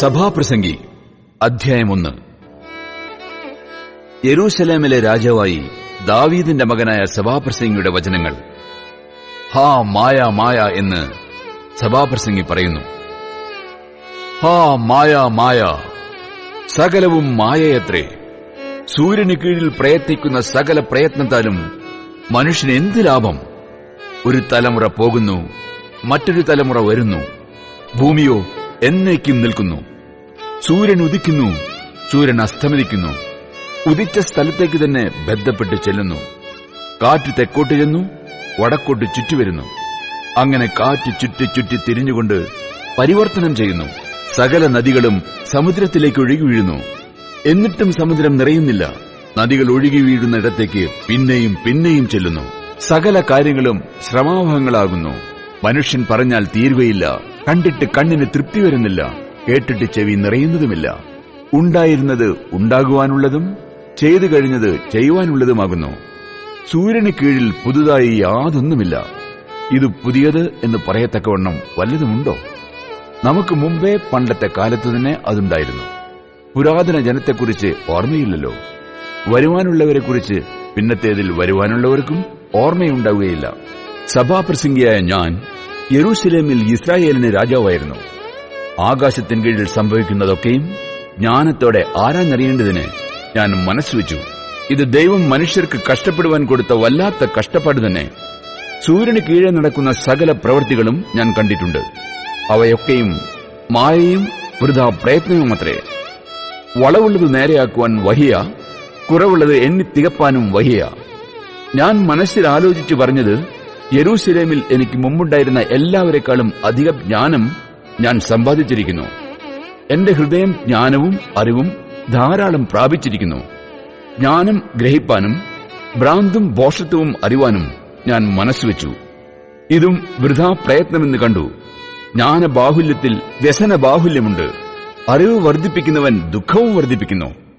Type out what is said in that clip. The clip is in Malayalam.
സഭാപ്രസംഗി അധ്യായം ഒന്ന് രാജാവായി ദാവീദിന്റെ മകനായ സഭാപ്രസംഗിയുടെ വചനങ്ങൾ. ഹാ മായ മായ എന്ന് സഭാപ്രസംഗി പറയുന്നു. ഹാ മായ മായ സകലവും മായയത്രേ സൂര്യന് കീഴിൽ പ്രയത്നിക്കുന്ന സകല പ്രയത്നത്താലും മനുഷ്യന് എന്ത് ലാഭം? ഒരു തലമുറ പോകുന്നു മറ്റൊരു തലമുറ വരുന്നു ഭൂമിയോ എന്നേക്കും നിൽക്കുന്നു. സൂര്യൻ ഉദിക്കുന്നു സൂര്യൻ അസ്തമിക്കുന്നു. ഉദിച്ച സ്ഥലത്തേക്ക് തന്നെ ബന്ധപ്പെട്ട് ചെല്ലുന്നു. കാറ്റ് തെക്കോട്ട് ചെന്നു വടക്കോട്ട് ചുറ്റിവരുന്നു അങ്ങനെ കാറ്റ് ചുറ്റി ചുറ്റി തിരിഞ്ഞുകൊണ്ട് പരിവർത്തനം ചെയ്യുന്നു. സകല നദികളും സമുദ്രത്തിലേക്ക് ഒഴുകി വീഴുന്നു. എന്നിട്ടും സമുദ്രം നിറയുന്നില്ല. നദികൾ ഒഴുകി വീഴുന്ന ഇടത്തേക്ക് പിന്നെയും പിന്നെയും ചെല്ലുന്നു. സകല കാര്യങ്ങളും ശ്രമാവഹങ്ങളാകുന്നു. മനുഷ്യൻ പറഞ്ഞാൽ തീരുകയില്ല. കണ്ടിട്ട് കണ്ണിന് തൃപ്തി വരുന്നില്ല. കേട്ടിട്ട് ചെവി നിറയുന്നതുമില്ല. ഉണ്ടായിരുന്നത് ഉണ്ടാകുവാനുള്ളതും ചെയ്തു കഴിഞ്ഞത് ചെയ്യുവാനുള്ളതുമാകുന്നു. സൂര്യന് കീഴിൽ പുതുതായി യാതൊന്നുമില്ല. ഇത് പുതിയത് എന്ന് പറയത്തക്കവണ്ണം വല്ലതുമുണ്ടോ നമുക്ക് മുമ്പേ പണ്ടത്തെ കാലത്ത് തന്നെ അതുണ്ടായിരുന്നു. പുരാതന ജനത്തെക്കുറിച്ച് ഓർമ്മയില്ലല്ലോ. വരുവാനുള്ളവരെ കുറിച്ച് പിന്നത്തേതിൽ വരുവാനുള്ളവർക്കും ഓർമ്മയുണ്ടാവുകയില്ല. സഭാപ്രസംഗിയായ ഞാൻ യെരൂസലേമിൽ ഇസ്രായേലിന് രാജാവായിരുന്നു. ആകാശത്തിൻ കീഴിൽ സംഭവിക്കുന്നതൊക്കെയും ജ്ഞാനത്തോടെ ആരാഞ്ഞറിയേണ്ടതിന് ഞാൻ മനസ്സുവെച്ചു ഇത് ദൈവം മനുഷ്യർക്ക് കഷ്ടപ്പെടുവാൻ കൊടുത്ത വല്ലാത്ത കഷ്ടപ്പാട് തന്നെ. സൂര്യന് കീഴെ നടക്കുന്ന സകല പ്രവൃത്തികളും ഞാൻ കണ്ടിട്ടുണ്ട്. അവയൊക്കെയും മായയും വൃഥാ പ്രയത്നവുമത്രേ വളവുള്ളത് നേരെയാക്കുവാൻ വഹിയ കുറവുള്ളത് എണ്ണി തികപ്പാനും വഹിയ. ഞാൻ മനസ്സിൽ ആലോചിച്ചു പറഞ്ഞത് യെരൂസലേമിൽ എനിക്ക് മുമ്പുണ്ടായിരുന്ന എല്ലാവരെക്കാളും അധികം ജ്ഞാനം ഞാൻ സമ്പാദിച്ചിരിക്കുന്നു. എന്റെ ഹൃദയം ജ്ഞാനവും അറിവും ധാരാളം പ്രാപിച്ചിരിക്കുന്നു. ജ്ഞാനം ഗ്രഹിപ്പാനും ഭ്രാന്തും ബോഷത്വവും അറിവാനും ഞാൻ മനസ്സുവെച്ചു ഇതും വൃഥാ പ്രയത്നമെന്ന് കണ്ടു. ജ്ഞാന ബാഹുല്യത്തിൽ വ്യസന ബാഹുല്യമുണ്ട് അറിവ് വർദ്ധിപ്പിക്കുന്നവൻ ദുഃഖവും വർദ്ധിപ്പിക്കുന്നു.